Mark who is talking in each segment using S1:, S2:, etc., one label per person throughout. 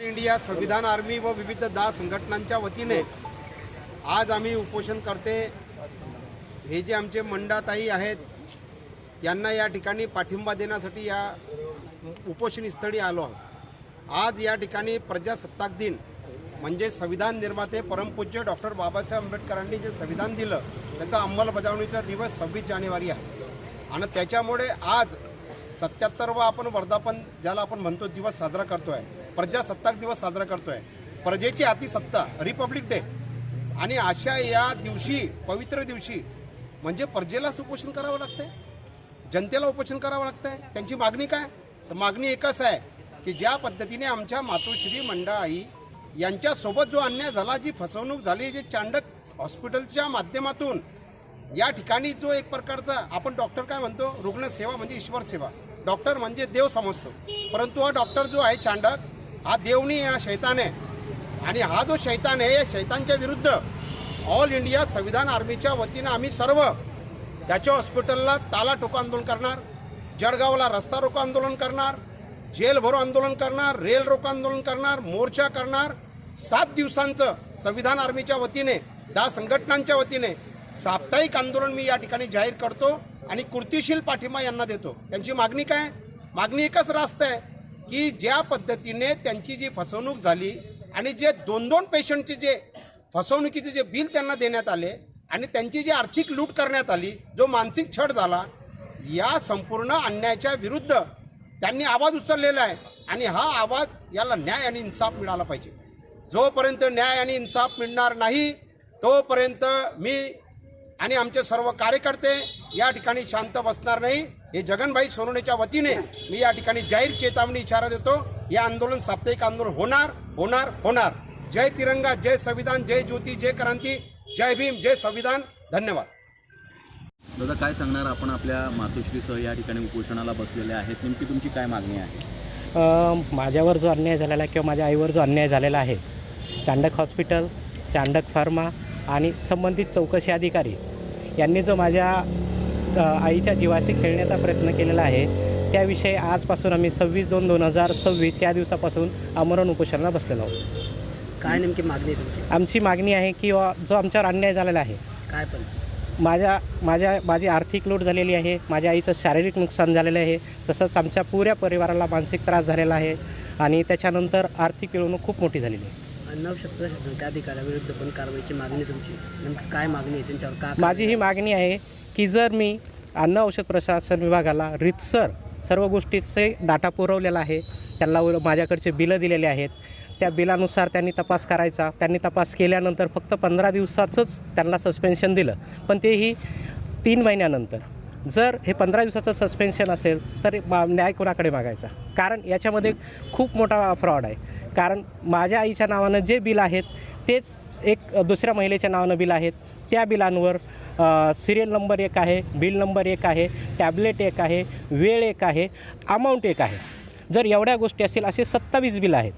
S1: India संविधान army व विविध दहा संघटनांच्या वतीने आज आम्ही उपोषण करते. हे जे आमचे मंडाताई आहेत यांना या ठिकाणी पाठिंबा देण्यासाठी या उपोषण स्थळी आलो आहोत. आज या ठिकाणी प्रजासत्ताक दिन म्हणजे संविधान निर्माते परमपूज्य डॉक्टर बाबासाहेब आंबेडकरांनी जे संविधान दिलं त्याचा अंमलबजावणीचा दिवस सव्वीस जानेवारी आहे. आणि त्याच्यामुळे आज सत्याहत्तरवा आपण वर्धापन ज्याला आपण म्हणतो दिवस साजरा करतो आहे प्रजासत्ताक दिवस साजरा करतोय. प्रजेची अतिसत्ता रिपब्लिक डे. आणि अशा या दिवशी पवित्र दिवशी म्हणजे प्रजेलाच उपोषण करावं लागतंय? जनतेला उपोषण करावं लागतंय? त्यांची मागणी काय? तर मागणी एकच आहे की ज्या पद्धतीने आमच्या मातोश्री मंडळाई यांच्यासोबत जो अन्याय झाला जी फसवणूक झाली जे चांडक हॉस्पिटलच्या माध्यमातून या ठिकाणी जो एक प्रकारचा आपण डॉक्टर काय म्हणतो रुग्णसेवा म्हणजे ईश्वर सेवा. डॉक्टर म्हणजे देव समजतो. परंतु हा डॉक्टर जो आहे चांडक हा देवनी हा शैतान. आहे आणि हा जो शैतान आहे या शैतानच्या विरुद्ध ऑल इंडिया संविधान आर्मीच्या वतीनं आम्ही सर्व त्याच्या हॉस्पिटलला ताला टोका आंदोलन करणार जळगावला रस्ता रोको आंदोलन करणार जेल भरो आंदोलन करणार रेल रोको आंदोलन करणार मोर्चा करणार सात दिवसांचं संविधान आर्मीच्या वतीने दहा संघटनांच्या वतीने साप्ताहिक आंदोलन मी या ठिकाणी जाहीर करतो आणि कृतीशील पाठिंबा यांना देतो. त्यांची मागणी काय? मागणी एकच रास्त आहे. की ज्या पद्धतीने त्यांची जी फसवणूक झाली आणि जे दोन दोन पेशंटचे जे फसवणुकीचे जे बिल त्यांना देण्यात आले आणि त्यांची जी आर्थिक लूट करण्यात आली जो मानसिक छळ झाला या संपूर्ण अन्यायाच्या विरुद्ध त्यांनी आवाज उचललेला आहे आणि हा आवाज याला न्याय आणि इन्साफ मिळाला पाहिजे. जोपर्यंत न्याय आणि इन्साफ मिळणार नाही तोपर्यंत मी आणि आमचे सर्व कार्यकर्ते या ठिकाणी शांत बसणार नाही. हे जगनभाई सोनवणेच्या वतीने मी या ठिकाणी जाहीर चेतावणी इशारा देतो. हे आंदोलन साप्ताहिक आंदोलन होणार होणार होणार. जय तिरंगा जय संविधान जय ज्योती जय क्रांती. जय भीम जय संविधान. धन्यवाद.
S2: दादा काय सांगणार आपण आपल्या मातोश्रीसह या ठिकाणी उपोषणाला बसलेले आहेत? नेमकी तुमची काय मागणी आहे?
S3: अ, माझ्यावर जो अन्याय झालेला आहे किंवा माझ्या आईवर जो अन्याय झालेला आहे चांडक हॉस्पिटल चांडक फार्मा आणि संबंधित चौकशी अधिकारी यांनी जो माझ्या आईच्या जीवाशी खेळण्याचा प्रयत्न केलेला आहे. त्याविषयी आजपासून आम्ही सव्वीस दोन दोन हजार सव्वीस या दिवसापासून आमरण उपोषणाला बसलेलो आहोत.
S4: काय नेमकी मागणी तुमची?
S3: आमची मागणी आहे की जो आमच्यावर अन्याय झालेला आहे.
S4: काय पण.
S3: माझ्या माझ्या माझी आर्थिक लूट झालेली आहे. माझ्या आईचं शारीरिक नुकसान झालेलं आहे. तसंच आमच्या पुऱ्या परिवाराला मानसिक त्रास झालेला आहे. आणि त्याच्यानंतर आर्थिक पिळवणूक खूप मोठी झालेली आहे.
S4: त्या अधिकाऱ्याविरुद्ध पण कारवाईची मागणी तुमची. नेमकी काय मागणी आहे? त्यांच्यावर का
S3: माझी ही मागणी आहे की जर मी अन्न औषध प्रशासन विभागाला रितसर सर्व गोष्टीचे डाटा पुरवलेला आहे त्यांना माझ्याकडचे बिलं दिलेले आहेत त्या बिलानुसार त्यांनी तपास करायचा. त्यांनी तपास केल्यानंतर फक्त पंधरा दिवसाचंच त्यांना सस्पेन्शन दिलं. पण तेही तीन महिन्यानंतर. जर हे पंधरा दिवसाचं सस्पेन्शन असेल तर मा न्याय कोणाकडे मागायचा? कारण याच्यामध्ये खूप मोठा फ्रॉड आहे. कारण माझ्या आईच्या नावानं जे बिल आहेत तेच एक दुसऱ्या महिलेच्या नावानं बिल आहेत. त्या बिलांवर सिरियल नंबर एक आहे बिल नंबर एक आहे टॅबलेट एक आहे वेळ एक आहे अमाऊंट एक आहे. जर एवढ्या गोष्टी असतील असे सत्तावीस बिल आहेत.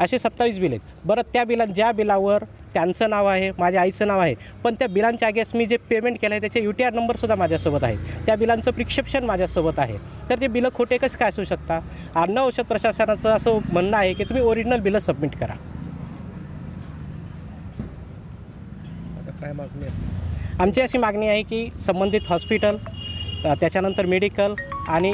S3: असे सत्तावीस बिल आहेत. बरं त्या बिलां ज्या बिलावर त्यांचं नाव आहे माझ्या आईचं नाव आहे पण त्या बिलांच्या अगेन्स्ट मी जे पेमेंट केलं आहे त्याचे यू टी आर नंबरसुद्धा माझ्यासोबत आहे त्या बिलांचं प्रिस्क्रिप्शन माझ्यासोबत आहे. तर ते बिलं खोटे कसं काय असू शकता? अन्न औषध प्रशासनाचं असं म्हणणं आहे की तुम्ही ओरिजिनल बिलं सबमिट करा. आमची अशी मागणी आहे की संबंधित हॉस्पिटल त्याच्यानंतर मेडिकल आणि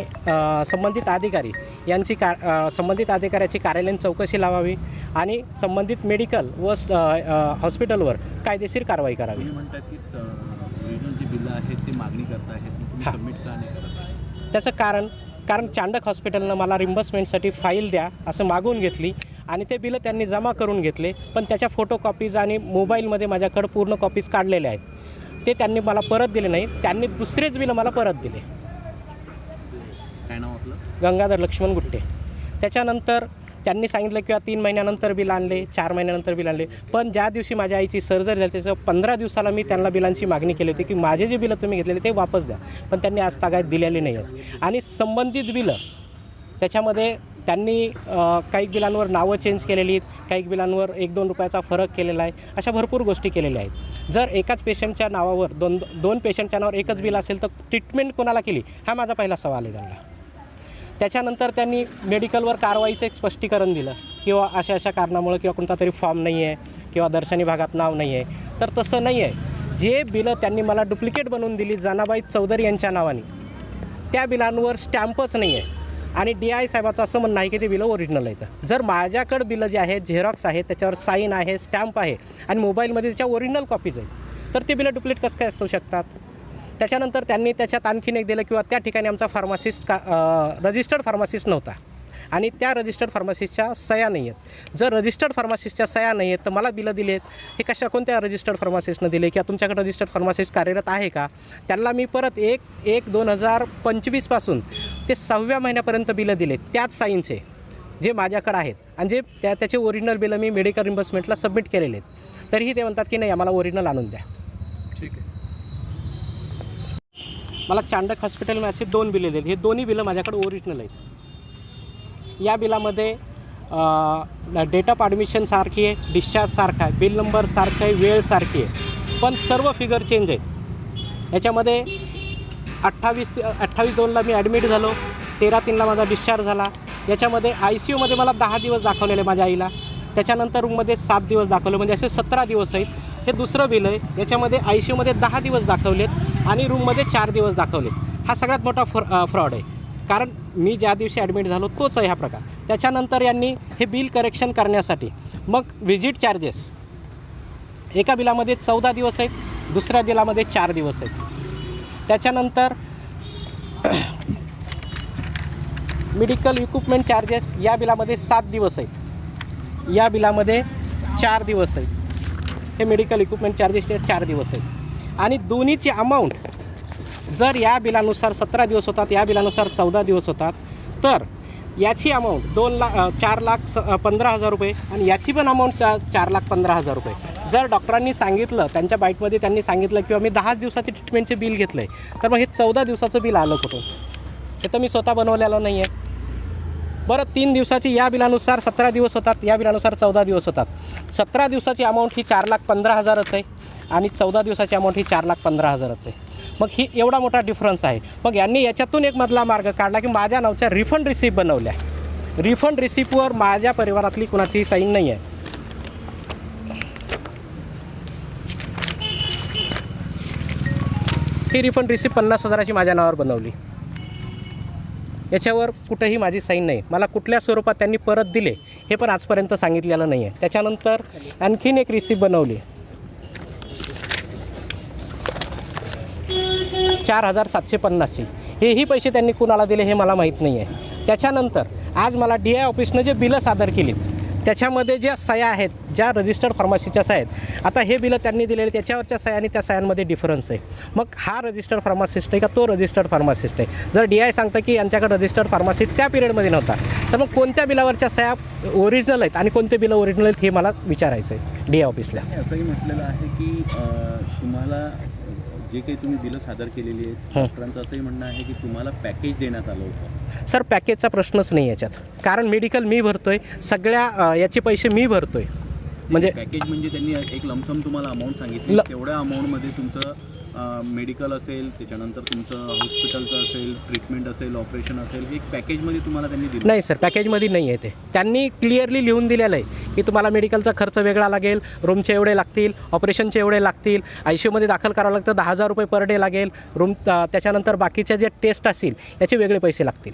S3: संबंधित अधिकारी यांची का संबंधित अधिकाऱ्याची कार्यालयीन चौकशी लावावी आणि संबंधित मेडिकल व हॉस्पिटलवर कायदेशीर कारवाई करावी.
S2: तुम्ही म्हणतात की ओरिजिनल जी बिलं आहेत ते मागणी करतायत तुम्ही
S3: हां.
S2: सबमिट का नाही करत?
S3: त्याचं कारण कारण चांडक हॉस्पिटलनं मला रिम्बर्समेंटसाठी फाईल द्या असं मागून घेतली. आणि ते बिलं त्यांनी जमा करून घेतले. पण त्याच्या फोटो कॉपीज आणि मोबाईलमध्ये माझ्याकडं पूर्ण कॉपीज काढलेले आहेत. ते त्यांनी मला परत दिले नाही. त्यांनी दुसरेच बिलं मला परत दिले.
S2: काय नाव आपलं?
S3: गंगाधर लक्ष्मण गुट्टे. त्याच्यानंतर त्यांनी सांगितलं किंवा तीन महिन्यानंतर बिल आणले चार महिन्यानंतर बिल आणले. पण ज्या दिवशी माझ्या आईची सर्जरी झाली त्याच्या पंधरा दिवसाला मी त्यांना बिलांची मागणी केली होती की माझे जे बिलं तुम्ही घेतलेले ते वापस द्या. पण त्यांनी आज तागायत दिलेली नाही आहेत आणि संबंधित बिलं त्याच्यामध्ये त्यांनी काही बिलांवर नावं चेंज केलेली आहेत काही बिलांवर एक दोन रुपयाचा फरक केलेला आहे अशा भरपूर गोष्टी केलेल्या आहेत. जर एकाच पेशंटच्या नावावर दोन दोन पेशंटच्या नावावर एकच बिल असेल तर ट्रीटमेंट कोणाला केली? हा माझा पहिला सवाल आहे त्यांना. त्याच्यानंतर त्यांनी मेडिकलवर कारवाईचं एक स्पष्टीकरण दिलं किंवा अशा अशा कारणामुळे किंवा कोणता तरी फॉर्म नाही आहे किंवा दर्शनी भागात नाव नाही आहे तर तसं नाही आहे जे बिलं त्यांनी मला डुप्लिकेट बनवून दिली जानाबाई चौधरी यांच्या नावाने त्या बिलांवर स्टॅम्पच नाही आहे आणि डी आय साहेबाचं असं म्हणणं आहे की ते बिलं ओरिजिनल आहेत. जर माझ्याकडं बिलं जे आहेत झेरॉक्स आहे त्याच्यावर साईन आहे स्टॅम्प आहे आणि मोबाईलमध्ये त्याच्या ओरिजिनल कॉपीज आहेत तर ते बिलं डुप्लिकेट कसं काय असू शकतात? त्याच्यानंतर त्यांनी त्याच्यात आणखीन एक दिलं किंवा त्या ठिकाणी आमचा फार्मासिस्ट का रजिस्टर्ड फार्मासिस्ट नव्हता. आणि त्या रजिस्टर्ड फार्मासिस्टच्या सया नाही आहेत. जर रजिस्टर्ड फार्मासिस्टच्या सया नाही आहेत तर मला बिलं दिली आहेत. हे कशा कोणत्या रजिस्टर्ड फार्मासिस्टनं दिले? किंवा तुमच्याकडे रजिस्टर्ड फार्मासिस्ट कार्यरत आहे का? त्यांना मी परत एक एक दोन हजार पंचवीसपासून ते सहाव्या महिन्यापर्यंत बिलं दिले त्याच साईनचे जे माझ्याकडे आहेत. आणि जे त्या त्याचे ओरिजिनल बिलं मी मेडिकल रिम्बर्समेंटला सबमिट केलेले आहेत. तरीही ते म्हणतात की नाही आम्हाला ओरिजिनल आणून द्या.
S2: ठीक आहे.
S3: मला चांडक हॉस्पिटलमध्ये असे दोन बिले दिले हे दोन्ही बिलं माझ्याकडे ओरिजिनल आहेत. या बिलामध्ये डेट ऑफ ॲडमिशन सारखी आहे डिस्चार्जसारखं आहे बिल नंबर सारखं आहे वेळ सारखी आहे. पण सर्व फिगर चेंज आहेत. याच्यामध्ये अठ्ठावीस अठ्ठावीस दोनला मी ॲडमिट झालो तेरा तीनला माझा डिस्चार्ज झाला. याच्यामध्ये आय सी यूमध्ये मला दहा दिवस दाखवलेले माझ्या आईला. त्याच्यानंतर रूममध्ये सात दिवस दाखवले म्हणजे असे सतरा दिवस आहेत. हे दुसरं बिल आहे. याच्यामध्ये आय सी यूमध्ये दहा दिवस दाखवलेत आणि रूममध्ये चार दिवस दाखवलेत. हा सगळ्यात मोठा फ्र फ्रॉड आहे. कारण मी ज्या दिवशी ॲडमिट झालो तोच आहे हा प्रकार. त्याच्यानंतर यांनी हे बिल करेक्शन करण्यासाठी मग व्हिजिट चार्जेस एका बिलामध्ये चौदा दिवस आहेत दुसऱ्या बिलामध्ये चार दिवस आहेत. त्याच्यानंतर मेडिकल इक्विपमेंट चार्जेस या बिलामध्ये सात दिवस आहेत. या बिलामध्ये चार दिवस आहेत. हे मेडिकल इक्विपमेंट चार्जेसचे चार दिवस आहेत. आणि दोन्हीची अमाऊंट जर या बिलानुसार सतरा दिवस होतात या बिलानुसार चौदा दिवस होतात तर याची अमाऊंट दोन लाख चार लाख स पंधरा हजार रुपये आणि याची पण अमाऊंट चा चार लाख पंधरा हजार रुपये. जर डॉक्टरांनी सांगितलं त्यांच्या बाईटमध्ये त्यांनी सांगितलं किंवा मी दहा दिवसाचे ट्रीटमेंटचे बिल घेतलं आहे तर मग हे चौदा दिवसाचं बिल आलं कुठून? हे तर मी स्वतः बनवलेलं नाही आहे बरं तीन दिवसाची या बिलानुसार सतरा दिवस होतात या बिलानुसार चौदा दिवस होतात. सतरा दिवसाची अमाऊंट ही चार लाख पंधरा हजारच आहे आणि चौदा दिवसाची अमाऊंट ही चार लाख पंधरा हजारच आहे. मग ही एवढा मोठा डिफरन्स आहे. मग यांनी याच्यातून एक मधला मार्ग काढला की माझ्या नावच्या रिफंड रिसिप्ट बनवल्या. रिफंड रिसिप्टवर माझ्या परिवारातली कुणाचीही साईन नाही आहे ही रिफंड रिसिप्ट पन्नास हजाराची माझ्या नावावर बनवली. याच्यावर कुठंही माझी साईन नाही. मला कुठल्या स्वरूपात त्यांनी परत दिले हे पण आजपर्यंत सांगितलेलं नाही आहे त्याच्यानंतर आणखीन एक रिसिप्ट बनवली. चार हजार सातशे पन्नासची. हेही पैसे त्यांनी कुणाला दिले हे मला माहीत नाही आहे त्याच्यानंतर आज मला डी आय ऑफिसनं जे बिलं सादर केलीत त्याच्यामध्ये ज्या सह्या आहेत ज्या रजिस्टर्ड फार्मसीच्या सह्या आहेत आता हे बिलं त्यांनी दिलेले त्याच्यावरच्या सया आणि त्या सह्यांमध्ये डिफरन्स आहे. मग हा रजिस्टर्ड फार्मासिस्ट आहे का तो रजिस्टर्ड फार्मासिस्ट आहे? जर डी आय सांगतं की यांच्याकडे रजिस्टर्ड फार्मासिस्ट त्या पिरियडमध्ये नव्हता तर मग कोणत्या बिलावरच्या सह्या ओरिजिनल आहेत आणि कोणते बिलं ओरिजिनल आहेत हे मला विचारायचं आहे डी आय ऑफिसला.
S2: असंही म्हटलेलं आहे की तुम्हाला जे काही तुम्ही बिलं सादर केलेली आहेत. डॉक्टरांचं असंही म्हणणं आहे की तुम्हाला पॅकेज देण्यात आलं होतं.
S3: सर पॅकेजचा प्रश्नच नाही याच्यात. कारण मेडिकल मी भरतोय सगळ्या याचे पैसे मी भरतोय. म्हणजे
S2: पॅकेज म्हणजे त्यांनी एक लमसम तुम्हाला अमाऊंट सांगितली तेवढ्या अमाऊंटमध्ये तुमचं मेडिकल असेल त्याच्यानंतर तुमचं हॉस्पिटलचं असेल ट्रीटमेंट असेल ऑपरेशन असेल हे पॅकेजमध्ये तुम्हाला त्यांनी दिलं?
S3: नाही सर पॅकेजमध्ये नाही आहे ते. त्यांनी क्लिअरली लिहून दिलेलं आहे की तुम्हाला मेडिकलचा खर्च वेगळा लागेल रूमचे एवढे लागतील ऑपरेशनचे एवढे लागतील आय सी यूमध्ये दाखल करावं लागतं दहा हजार रुपये पर डे लागेल रूम त्याच्यानंतर बाकीच्या जे टेस्ट असतील याचे वेगळे पैसे लागतील.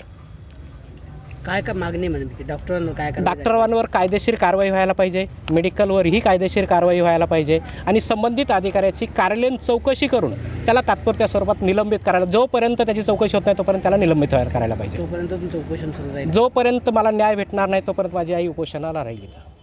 S4: काय काय मागणी म्हणजे डॉक्टरांना काय
S3: डॉक्टरांवर कायदेशीर कारवाई व्हायला पाहिजे मेडिकलवरही कायदेशीर कारवाई व्हायला पाहिजे आणि संबंधित अधिकाऱ्याची कार्यालयीन चौकशी करून त्याला तात्पुरत्या स्वरूपात निलंबित करायला जोपर्यंत त्याची चौकशी होत नाही तोपर्यंत त्याला निलंबित व्हायला करायला पाहिजे.
S4: तोपर्यंत तुमचं उपोषण सुरू राहील.
S3: जोपर्यंत मला न्याय भेटणार नाही तोपर्यंत माझी आई उपोषणाला राहील इथं.